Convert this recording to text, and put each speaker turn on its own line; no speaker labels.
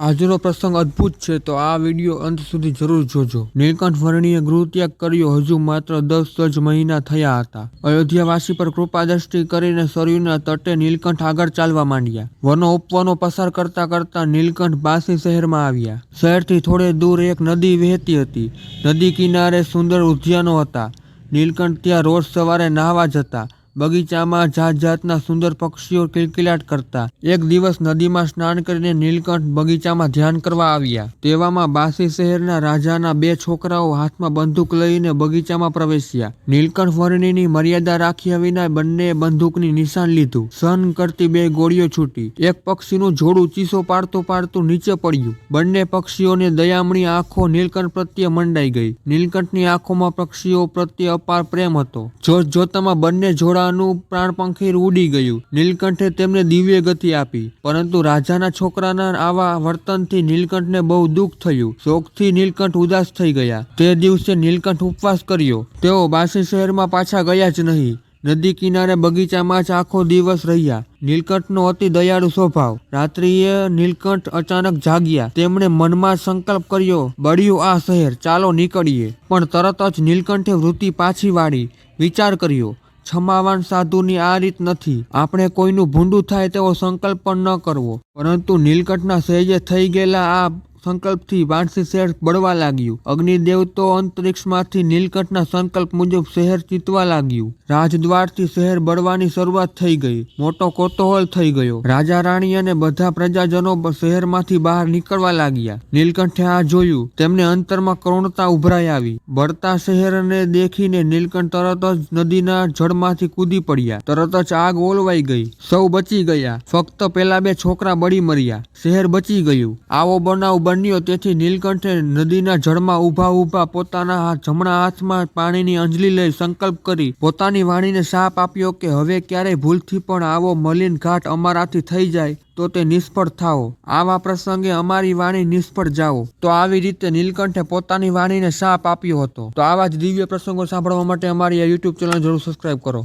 આજનો પ્રસંગ અદ્ભુત છે, તો આ વીડિયો અંત સુધી જરૂર જોજો. નીલકંઠ વર્ણીએ ગૃહત્યાગ કર્યો, હજુ માત્ર દસ જ મહિના થયા હતા. અયોધ્યાવાસી પર કૃપા દ્રષ્ટિ કરીને સરયુના તટે નીલકંઠ આગળ ચાલવા માંડ્યા. વનો ઉપવનો પસાર કરતા કરતા નીલકંઠ બાસી શહેરમાં આવ્યા. શહેરથી થોડે દૂર એક નદી વહેતી હતી. નદી કિનારે સુંદર ઉદ્યાનો હતા. નીલકંઠ ત્યાં રોજ સવારે નાહવા જતા. બગીચામાં જાત જાતના સુંદર પક્ષીઓ કિલકિલાટ કરતા. એક દિવસ નદીમાં સ્નાન કરીને નીલકંઠ બગીચામાં ધ્યાન કરવા આવ્યા. તેવામાં બાસી શહેરના રાજાના બે છોકરાઓ હાથમાં બંદૂક લઈને બગીચામાં પ્રવેશ્યા. નીલકંઠ વર્ણિની મર્યાદા રાખ્યા વિના બંને બંદૂકની નિશાન લીધું. સહન કરતી બે ગોળીઓ છૂટી. એક પક્ષીનું જોડું ચીસો પાડતું પાડતું નીચે પડ્યું. બંને પક્ષીઓને દયામણી આંખો નીલકંઠ પ્રત્યે મંડાઈ ગઈ. નીલકંઠની આંખોમાં પક્ષીઓ પ્રત્યે અપાર પ્રેમ હતો. જોત જોતામાં બંને જોડાનું પ્રાણપંખીર ઉડી ગયું. નીલકંઠે તેમને દિવ્ય ગતિ આપી. પરંતુ રાજાના છોકરાના આવા વર્તનથી નીલકંઠને બહુ દુઃખ થયું. શોકથી નીલકંઠ ઉદાસ થઈ ગયા. તે દિવસે નીલકંઠ ઉપવાસ કર્યો. તેઓ બાસી શહેરમાં પાછા ગયા જ નહીં. નદી કિનારે બગીચામાં જ આખો દિવસ રહ્યા. નીલકંઠનો અતિ દયાળુ સ્વભાવ. રાત્રિએ નીલકંઠ અચાનક જાગ્યા. તેમણે મનમાં સંકલ્પ કર્યો, બળ્યું આ શહેર, ચાલો નીકળીએ. પણ તરત જ નીલકંઠે વૃત્તિ પાછી વાળી. વિચાર કર્યો છમાવાન સાધુની આ રીત નથી. આપણે કોઈનું ભૂંડું થાય તેવો સંકલ્પ પણ ન કરવો. પરંતુ નીલકંઠના સહેજે થઈ ગયેલા આ સંકલ્પથી વાંસી શહેર બળવા લાગ્યું. અગ્નિદેવ તો અંતરિક્ષમાંથી નીલકંઠના સંકલ્પ મુજબ શહેર ચીતવા લાગ્યું. રાજદ્વારથી શહેર બળવાની શરૂઆત થઈ ગઈ. મોટો કોતોહલ થઈ ગયો. રાજા રાણી અને બધા પ્રજાજનો શહેરમાંથી બહાર નીકળવા લાગ્યા. નીલકંઠે આ જોયું. તેમને અંતરમાં કરુણતા ઉભરાઈ આવી. બળતા શહેરને દેખીને નીલકંઠ તરત જ નદીના જળમાંથી કૂદી પડ્યા. તરત જ આગ ઓલવાઈ ગઈ. સૌ બચી ગયા. ફક્ત પેલા બે છોકરા બળી મર્યા. શહેર બચી ગયું. આવો બનાવ બન્યો. તેથી નીલકંઠે નદીના જળમાં ઊભા ઊભા પોતાના જમણા હાથમાં પાણીની અંજલી લઈ સંકલ્પ કરી પોતાની વાણીને શાપ આપ્યો કે, હવે ક્યારેય ભૂલથી પણ આવો, મલિન ઘાટ અમારાથી થઈ જાય, તો તે નિષ્ફળ થાઓ. આવા પ્રસંગે અમારી વાણી નિષ્ફળ જાઓ. તો આવી રીતે નીલકંઠે પોતાની વાણીને શાપ આપ્યો હતો. તો આવા જ દિવ્ય પ્રસંગો સાંભળવા માટે અમારી આ યુટ્યુબ ચેનલ જરૂર સબસ્ક્રાઈબ કરો.